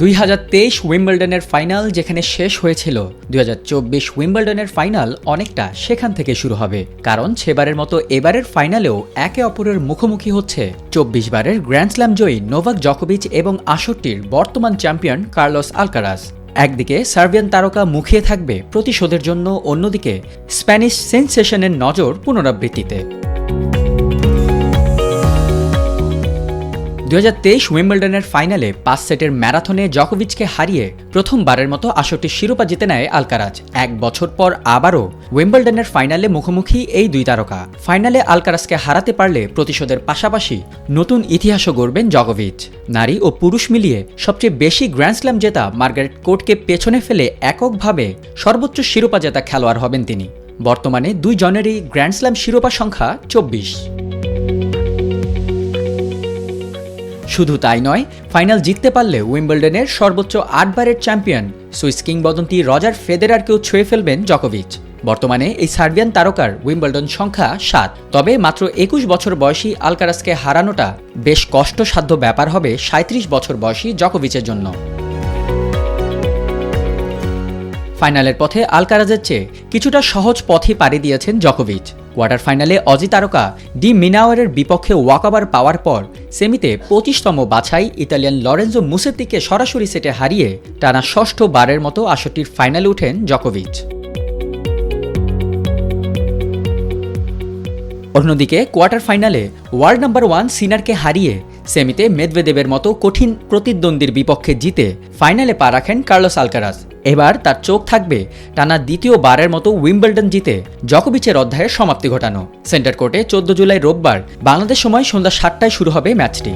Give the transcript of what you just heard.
দুই হাজার তেইশ উইম্বলডনের ফাইনাল যেখানে শেষ হয়েছিল, দুই হাজার চব্বিশ উইম্বলডনের ফাইনাল অনেকটা সেখান থেকে শুরু হবে। কারণ সেবারের মতো এবারের ফাইনালেও একে অপরের মুখোমুখি হচ্ছে। চব্বিশ বারের গ্র্যান্ড স্ল্যাম জয়ী নোভাক জকোভিচ এবং আসরটির বর্তমান চ্যাম্পিয়ন কার্লোস আলকারাস। একদিকে সার্বিয়ান তারকা মুখিয়ে থাকবে প্রতিশোধের জন্য, অন্যদিকে স্প্যানিশ সেন্সেশনের নজর পুনরাবৃত্তিতে। দুহাজার তেইশ উইম্বলডনের ফাইনালে পাঁচ সেটের ম্যারাথনে জকোভিচকে হারিয়ে প্রথমবারের মতো আসরটির শিরোপা জিতে নেয় আলকারাজ। এক বছর পর আবারও উইম্বলডনের ফাইনালে মুখোমুখি এই দুই তারকা। ফাইনালে আলকারাজকে হারাতে পারলে প্রতিশোধের পাশাপাশি নতুন ইতিহাসও গড়বেন জকোভিচ। নারী ও পুরুষ মিলিয়ে সবচেয়ে বেশি গ্র্যান্ডস্ল্যাম জেতা মার্গারেট কোর্টকে পেছনে ফেলে এককভাবে সর্বোচ্চ শিরোপা জেতা খেলোয়াড় হবেন তিনি। বর্তমানে দুই জনেরই গ্র্যান্ডস্ল্যাম শিরোপা সংখ্যা চব্বিশ। শুধু তাই নয়, ফাইনাল জিততে পারলে উইম্বলডনের সর্বোচ্চ আটবারের চ্যাম্পিয়ন সুইস কিংবদন্তি রজার ফেদেরারকেও ছুঁয়ে ফেলবেন জকোভিচ। বর্তমানে এই সার্বিয়ান তারকার উইম্বলডন সংখ্যা সাত। তবে মাত্র একুশ বছর বয়সী আলকারাসকে হারানোটা বেশ কষ্টসাধ্য ব্যাপার হবে সাঁত্রিশ বছর বয়সী জকোভিচের জন্য। ফাইনালের পথে আলকারাজের চেয়ে কিছুটা সহজ পথই পাড়ি দিয়েছেন জকোভিচ। কোয়ার্টার ফাইনালে অজি তারকা ডি মিনাওয়ারের বিপক্ষে ওয়াকাবার পাওয়ার পর সেমিতে পঁচিশতম বাছাই ইতালিয়ান লরেন্জো মুসেত্তিকে সরাসরি সেটে হারিয়ে টানা ষষ্ঠ বারের মতো আসরটির ফাইনালে উঠেন জকোভিচ। অন্যদিকে কোয়ার্টার ফাইনালে ওয়ার্ল্ড নাম্বার ওয়ান সিনারকে হারিয়ে সেমিতে মেদভেদেবের মতো কঠিন প্রতিদ্বন্দ্বীর বিপক্ষে জিতে ফাইনালে পা রাখেন কার্লোস আলকারাস এবার তার চোখ থাকবে টানা দ্বিতীয় বারের মতো উইম্বলডন জিতে জকোবিচের অধ্যায়ের সমাপ্তি ঘটানো। সেন্টার কোর্টে চোদ্দ জুলাই রোববার বাংলাদেশ সময় সন্ধ্যা সাতটায় শুরু হবে ম্যাচটি।